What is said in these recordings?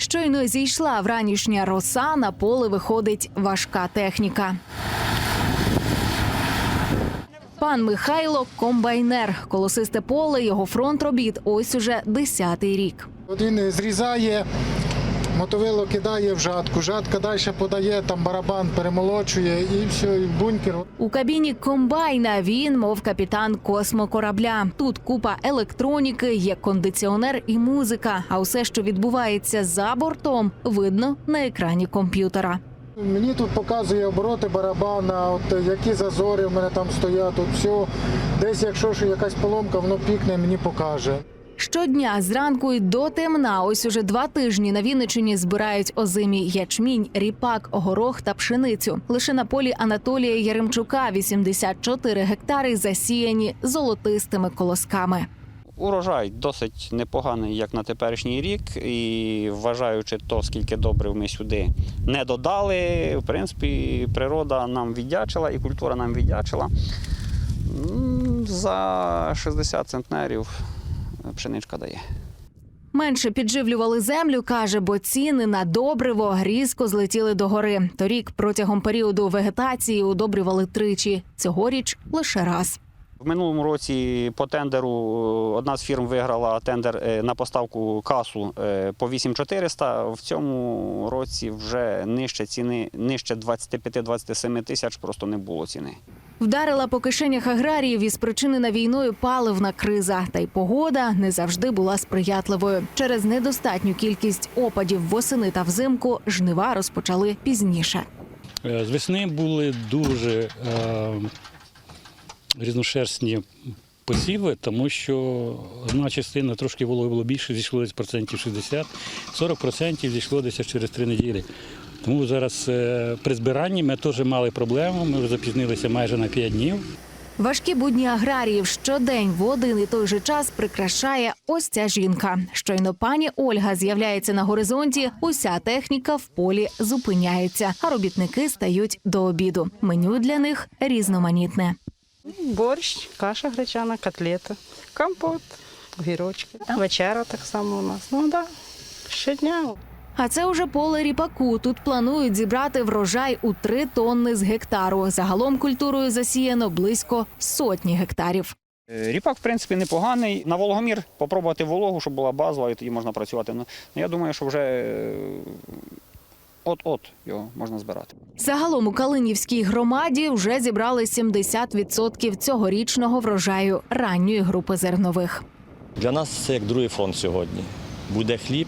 Щойно зійшла вранішня роса, на поле виходить важка техніка. Пан Михайло комбайнер. Колосисте поле, його фронт робіт ось уже десятий рік. Він зрізає, мотовило кидає в жатку, жатка далі подає, там барабан перемолочує і все, і в бункер. У кабіні комбайна він, мов капітан космокорабля. Тут купа електроніки, є кондиціонер і музика. А усе, що відбувається за бортом, видно на екрані комп'ютера. Мені тут показує обороти барабана, от які зазори в мене там стоять, от все. Десь, якщо що якась поломка, воно пікне, мені покаже. Щодня зранку й до темна, ось уже два тижні на Вінничині збирають озимі ячмінь, ріпак, горох та пшеницю. Лише на полі Анатолія Яремчука 84 гектари засіяні золотистими колосками. Урожай досить непоганий, як на теперішній рік, і вважаючи то, скільки добрив ми сюди не додали, в принципі, природа нам віддячила і культура нам віддячила. За 60 центнерів пшеничка дає. Менше підживлювали землю, каже, бо ціни на добриво різко злетіли до гори. Торік протягом періоду вегетації удобрювали тричі. Цьогоріч лише раз. В минулому році по тендеру е, одна з фірм виграла тендер е, на поставку касу е, по 8400. В цьому році вже нижче ціни, нижче 25-27 тисяч просто не було ціни. Вдарила по кишенях аграріїв і спричинена війною паливна криза. Та й погода не завжди була сприятливою. Через недостатню кількість опадів восени та взимку жнива розпочали пізніше. Е, З весни були дуже е, різношерстні посіви, тому що одна частина трошки вологи було більше, зійшло десь процентів 60, 40% зійшло десь через три неділі. Тому зараз е, при збиранні ми теж мали проблему, ми вже запізнилися майже на 5 днів. Важкі будні аграріїв щодень в один і той же час прикрашає ось ця жінка. Щойно пані Ольга з'являється на горизонті. Уся техніка в полі зупиняється, а робітники стають до обіду. Меню для них різноманітне. Борщ, каша гречана, котлета, компот, огірочки. Вечера так само у нас. Ну так, да, щодня. А це уже поле ріпаку. Тут планують зібрати врожай у три тонни з гектару. Загалом культурою засіяно близько сотні гектарів. Е, Ріпак, в принципі, непоганий. На вологомір попробувати вологу, щоб була базова, і тоді можна працювати. Ну, я думаю, що вже е, от-от його можна збирати. Загалом у Калинівській громаді вже зібрали 70% цьогорічного врожаю ранньої групи зернових. Для нас це як другий фронт сьогодні. Буде хліб,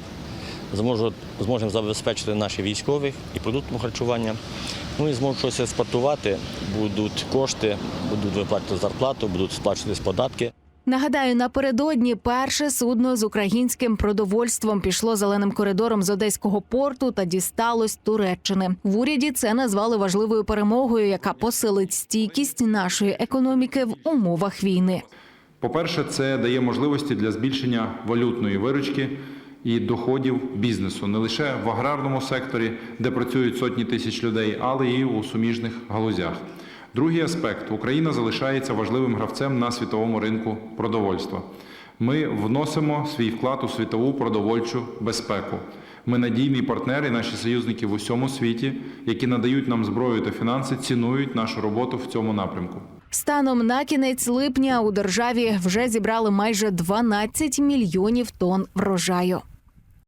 зможемо забезпечити наших військових і продуктом харчування. Ну і зможуть щось експортувати, будуть кошти, будуть виплачувати зарплату, будуть сплачуватись податки. Нагадаю, напередодні перше судно з українським продовольством пішло зеленим коридором з одеського порту та дісталось Туреччини. В уряді це назвали важливою перемогою, яка посилить стійкість нашої економіки в умовах війни. По-перше, це дає можливості для збільшення валютної виручки і доходів бізнесу не лише в аграрному секторі, де працюють сотні тисяч людей, але і у суміжних галузях. Другий аспект Україна залишається важливим гравцем на світовому ринку продовольства. Ми вносимо свій вклад у світову продовольчу безпеку. Ми надійний партнер і наші союзники в усьому світі, які надають нам зброю та фінанси, цінують нашу роботу в цьому напрямку. Станом на кінець липня у державі вже зібрали майже 12 мільйонів тонн врожаю.